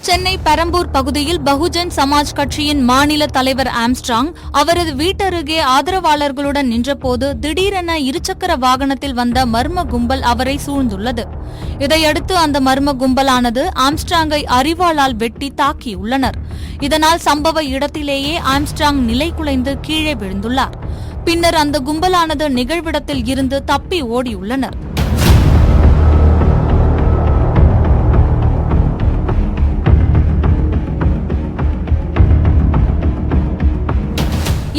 சென்னை பெரம்பூர் பகுதியில் பகுஜன் சமாஜ் கட்சியின் மாநில தலைவர் ஆம்ஸ்ட்ராங் அவரது வீட்டருகே ஆதரவாளர்களுடன் நின்றபோது திடீரென இருசக்கர வாகனத்தில் வந்த மர்ம கும்பல் அவரை சூழ்ந்துள்ளது. இதையடுத்து அந்த மர்ம கும்பலானது ஆம்ஸ்ட்ராங்கை அறிவாளால் வெட்டி தாக்கியுள்ளனர். இதனால் சம்பவ இடத்திலேயே ஆம்ஸ்ட்ராங் நிலை குலைந்து கீழே விழுந்துள்ளார். பின்னர் அந்த கும்பலானது நிகழ்விடத்தில் இருந்து தப்பி ஓடியுள்ளனர்.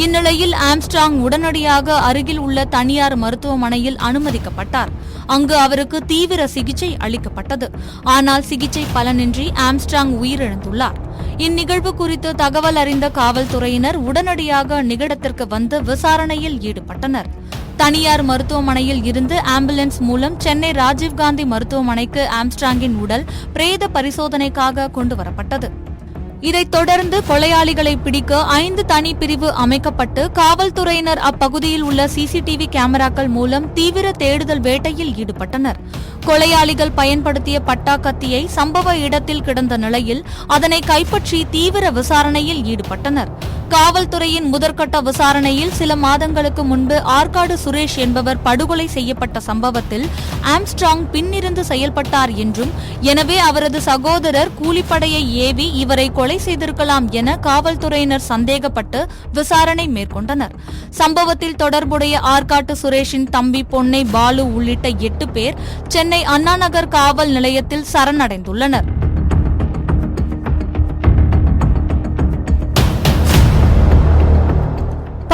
இந்நிலையில் ஆம்ஸ்ட்ராங் உடனடியாக அருகில் உள்ள தனியார் மருத்துவமனையில் அனுமதிக்கப்பட்டார். அங்கு அவருக்கு தீவிர சிகிச்சை அளிக்கப்பட்டது. ஆனால் சிகிச்சை பலனின்றி ஆம்ஸ்ட்ராங் உயிரிழந்துள்ளார். இந்நிகழ்வு குறித்து தகவல் அறிந்த காவல்துறையினர் உடனடியாக நிகழத்திற்கு வந்து விசாரணையில் ஈடுபட்டனர். தனியார் மருத்துவமனையில் இருந்து ஆம்புலன்ஸ் மூலம் சென்னை ராஜீவ்காந்தி மருத்துவமனைக்கு ஆம்ஸ்ட்ராங்கின் உடல் பிரேத பரிசோதனைக்காக கொண்டு வரப்பட்டது. இதைத் தொடர்ந்து கொலையாளிகளை பிடிக்க ஐந்து தனி பிரிவு அமைக்கப்பட்டு காவல்துறையினர் அப்பகுதியில் உள்ள சிசிடிவி கேமராக்கள் மூலம் தீவிர தேடுதல் வேட்டையில் ஈடுபட்டனர். கொலையாளிகள் பயன்படுத்திய பட்டா கத்தியை சம்பவ இடத்தில் கிடந்த நிலையில் அதனை கைப்பற்றி தீவிர விசாரணையில் ஈடுபட்டனர். காவல்துறையின் முதற்கட்ட விசாரணையில் சில மாதங்களுக்கு முன்பு ஆற்காடு சுரேஷ் என்பவர் படுகொலை செய்யப்பட்ட சம்பவத்தில் ஆம்ஸ்ட்ராங் பின்னிருந்து செயல்பட்டார் என்றும் எனவே அவரது சகோதரர் கூலிப்படையை ஏவி இவரை கொலை செய்திருக்கலாம் என காவல்துறையினர் சந்தேகப்பட்டு விசாரணை மேற்கொண்டனர். சம்பவத்தில் தொடர்புடைய ஆற்காட்டு சுரேஷின் தம்பி பொன்னை பாலு உள்ளிட்ட எட்டு பேர் சென்னை அண்ணாநகர் காவல் நிலையத்தில் சரணடைந்துள்ளனர்.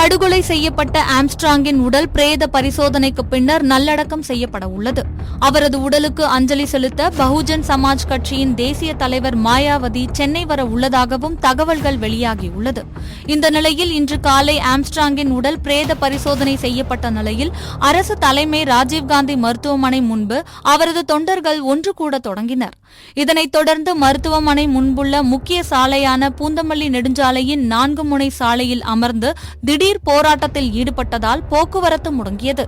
படுகொலை செய்யப்பட்ட ஆம்ஸ்ட்ராங்கின் உடல் பிரேத பரிசோதனைக்கு பின்னர் நல்லடக்கம் செய்யப்பட உள்ளது. அவரது உடலுக்கு அஞ்சலி செலுத்த பகுஜன் சமாஜ் கட்சியின் தேசிய தலைவர் மாயாவதி சென்னை வர உள்ளதாகவும் தகவல்கள் வெளியாகியுள்ளது. இந்த நிலையில் இன்று காலை ஆம்ஸ்ட்ராங்கின் உடல் பிரேத பரிசோதனை செய்யப்பட்ட நிலையில் அரசு தலைமை ராஜீவ்காந்தி மருத்துவமனை முன்பு அவரது தொண்டர்கள் ஒன்று கூட தொடங்கினர். இதனைத் தொடர்ந்து மருத்துவமனை முன்புள்ள முக்கிய சாலையான பூந்தமல்லி நெடுஞ்சாலையின் நான்கு முனை சாலையில் அமர்ந்து திடீர் போராட்டத்தில் ஈடுபட்டதால் போக்குவரத்து முடங்கியது.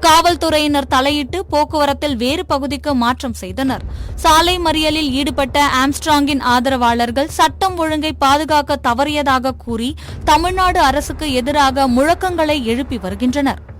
காவல்துறையினர் தலையிட்டு போக்குவரத்தில் வேறு பகுதிக்கு மாற்றம் செய்தனர். சாலை மறியலில் ஈடுபட்ட ஆம்ஸ்ட்ராங்கின் ஆதரவாளர்கள் சட்டம் ஒழுங்கை பாதுகாக்க தவறியதாக கூறி தமிழ்நாடு அரசுக்கு எதிராக முழக்கங்களை எழுப்பி வருகின்றனர்.